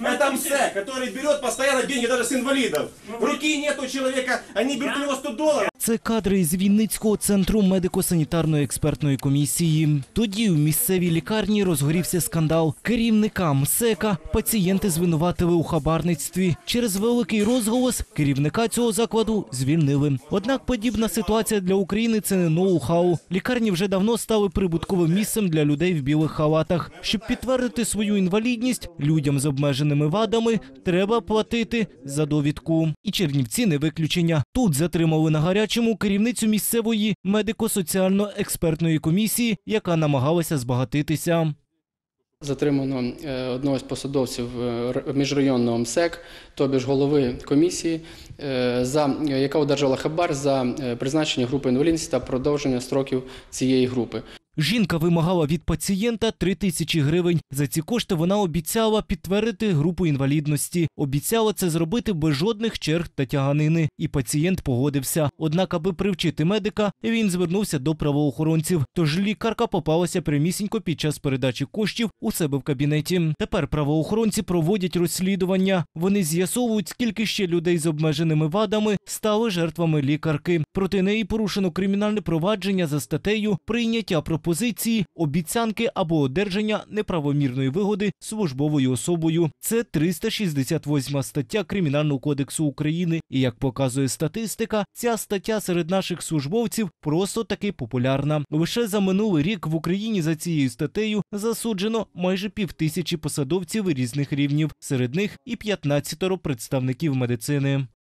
Это МСЭК, который берет постоянно деньги даже с инвалидов. Руки нет у человека, они берут у него 100 долларов. Це кадри із Вінницького центру медико-санітарної експертної комісії. Тоді в місцевій лікарні розгорівся скандал. Керівника МСЕКа пацієнти звинуватили у хабарництві. Через великий розголос керівника цього закладу звільнили. Однак подібна ситуація для України це не ноу-хау. Лікарні вже давно стали прибутковим місцем для людей в білих халатах. Щоб підтвердити свою інвалідність людям з обмеженими вадами, треба платити за довідку. І Чернівці не виключення. Тут затримали на гарячому керівницю місцевої медико-соціально-експертної комісії, яка намагалася збагатитися. Затримано е, одного з посадовців е, міжрайонного МСЕК, тобі ж голови комісії, е, за, яка одержала хабар за призначення групи інвалідності та продовження строків цієї групи. Жінка вимагала від пацієнта 3 тисячі гривень. За ці кошти вона обіцяла підтвердити групу інвалідності. Обіцяла це зробити без жодних черг та тяганини. І пацієнт погодився. Однак, аби привчити медика, він звернувся до правоохоронців. Тож лікарка попалася прямісінько під час передачі коштів у себе в кабінеті. Тепер правоохоронці проводять розслідування. Вони з'ясовують, скільки ще людей з обмеженими вадами стали жертвами лікарки. Проти неї порушено кримінальне провадження за статтею прийняття пропозиції, обіцянки або одержання неправомірної вигоди службовою особою. Це 368 стаття Кримінального кодексу України. І як показує статистика, ця стаття серед наших службовців просто таки популярна. Лише за минулий рік в Україні за цією статтею засуджено майже півтисячі посадовців різних рівнів. Серед них і 15 представників медицини.